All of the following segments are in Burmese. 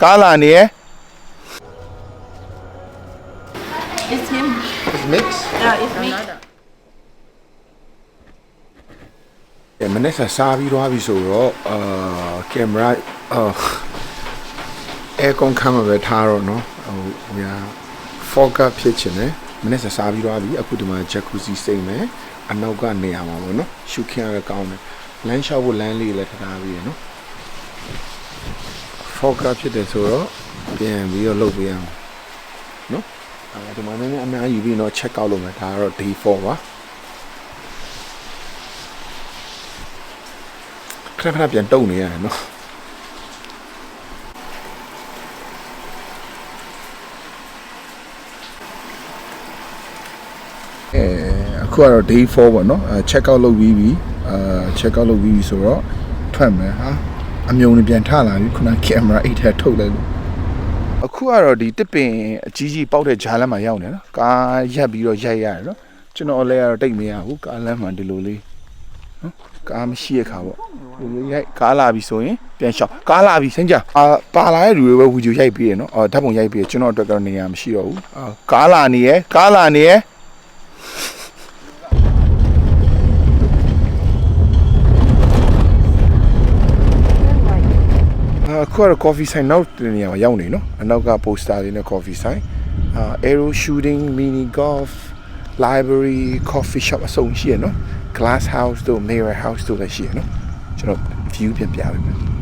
ကားလာနေရယ် It's him. It's mix Yeah, it's me. အဲမနေ့ကစားပြီးသွားပြီဆိုတော့အာကင်မရာအာအဲကွန်ကင်မရာထားတော့နော်ဟိုဟိုရ focus ဖြစ်ချင်တယ်မနေ့ကစားပြီးသွားပြီအခုဒီမှာ jacuzzi စိမ့်မယ်အနောက်ကနေရာမှာပေါ့နော်ရှုခင်းရကောင်းတယ်လမ်းလျှောက်ဖို့လမ်းလေးလည်းထားထားပြီးရနော် focus ဖြစ်တယ်ဆိုတော့ပြန်ပြီးတော့လုပ်ပေးရအောင်နော်အဲဒီမှာနည်းနည်းအများကြီးပြီးတော့ check out လုပ်မယ်ဒါကတော့ day 4ပါခဏခဏပြန်တုံနေရတယ်နော်အဲအခုကတော့ day 4ပေါ့နော်အဲ check out လုပ်ပြီးပြီအာ check out လုပ်ပြီးပြီဆိုတော့ထွက်မယ်ဟာ အမြုံတွေပြန်ထလာပြီခုနကင်မရာအိတ်ထဲထုတ်လိုက်လို့အခုကတော့ဒီတစ်ပင်အကြီးကြီးပေါက်တဲ့ဂျားလမ်းမှာရောက်နေနော်ကားရက်ပြီးတော့ရိုက်ရတယ်နော်ကျွန်တော်လည်းကတော့တိတ်မရဘူးကားလမ်းမှာဒီလိုလေးကားမရှိရခါပေါ့ဒီလိုရိုက်ကားလာပြီဆိုရင်ပြန်ရှောက်ကားလာပြီစင်ကြအာပါလာတဲ့လူတွေပဲဗီဒီယိုရိုက်ပြီးရနော်အော်ဓာတ်ပုံရိုက်ပြီးရကျွန်တော်အတွက်ကတော့နေရာမရှိတော့ဘူးအာကားလာနေရကားလာနေရ အခုကတော့ coffee sign နောက်တနေရာမှာရောက်နေနော်အနောက်က poster လေးနဲ့ coffee sign အာ arrow shooting mini golf library coffee shop အစုံရှိရနော် glass house တို့ mirror house တို့လည်းရှိရနော်ကျွန်တော် view ပြန်ပြပေးမယ်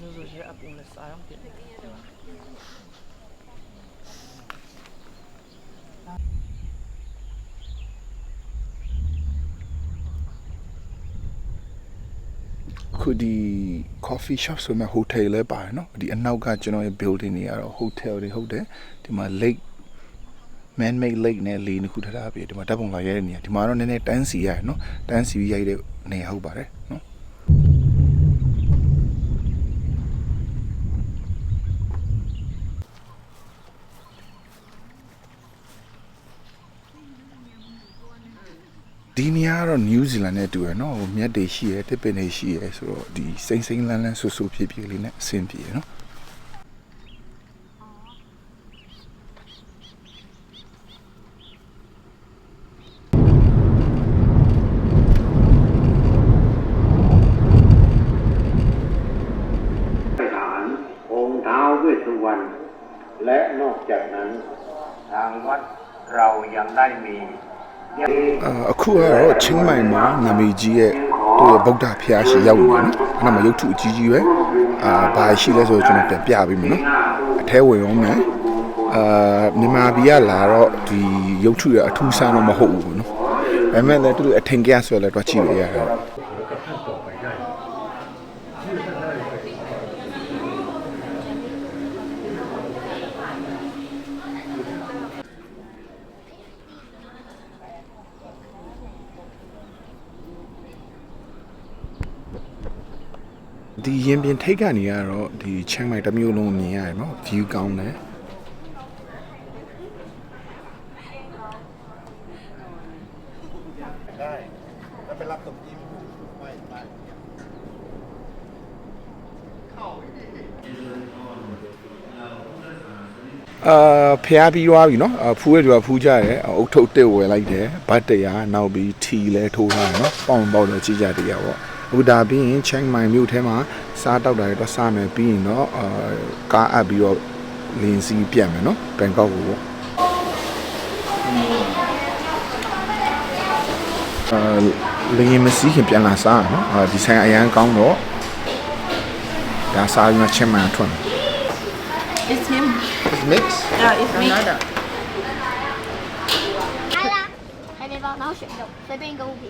so solche Abumessarung gibt. Could the coffee shop so my hotel လဲပါတယ်เนาะဒီအနောက်ကကျွန်တော်ရဲ့ building တွေကတော့ hotel တွေဟုတ်တယ်ဒီမှာ lake man made lake နဲ့လေနှစ်ခုထားတာပြီဒီမှာဓာတ်ပုံလာရတဲ့နေရာဒီမှာတော့နည်းနည်းတန်းစီရတယ်เนาะတန်းစီပြီးရိုက်တဲ့နေရာဟုတ်ပါတယ်เนาะ ဒီနေရာကတော့ New Zealand နဲ့တူရယ်နော်ဟိုမြက်တွေရှိရယ်တစ်ပင်တွေရှိရယ်ဆိုတော့ဒီစိမ့်စိမ့်လန်းလန်းဆူဆူဖြစ်ဖြစ်ကလေးနဲ့အဆင်ပြေရယ်နော် ฐานองค์ท้าวเวสสุวรรณและนอกจากนั้น ทางวัดเรายังได้มียัง အာအခုကတော့ချင်းမိုင်မှာနာမည်ကြီးရဲ့သူ့ရဲ့ဗုဒ္ဓဖျားရှိရောက်နေတယ်နော်အဲ့ဒါမှရုပ်ထုအကြီးကြီးပဲအာဘာရှိလဲဆိုတော့ကျွန်တော်ပြန်ပြပေးမယ်နော်အထဲဝင်အောင်မယ်အာမြန်မာပြည်ကလာတော့ဒီရုပ်ထုရအထူးဆန်းတော့မဟုတ်ဘူးပေါ့နော်ဒါပေမဲ့လည်းသူတို့အထင်ကြီးဆိုလည်းတော့ကြည့်ရရတယ် ဒီရင်ပြင်ထိတ်ကနေရတော့ဒီချမ်းမိုင်တစ်မျိုးလုံးမြင်ရတယ်နော် view ကောင်းတယ် အာဖျားပြီးသွားပြီเนาะဖူးရတူကဖူးကြတယ်အုတ်ထုတ်တစ်ဝယ်လိုက်တယ်ဘတ်တရားနောက်ပြီးထီလဲထိုးထားတယ်เนาะပေါင်ပေါက်တော့ကြီးကြတရားပေါ့ အခုဒါပြီးရင် Chiang Mai မြို့ထဲမှာစားတောက်တာတွေတော့စားမယ်ပြီးရင်တော့အာကားအပ်ပြီးတော့လင်းစီးပြတ်မယ်နော်ဘန်ကောက်ကိုပေါ့အာလင်းမစီးခင်ပြန်လာစားနော်အာဒီဆိုင်အရန်ကောင်းတော့ဒါစားပြီးမှ Chiang Mai ထွက်မယ် It's him. It's mix? Yeah, it's mix. 好了，还得把脑水弄，随便给我比。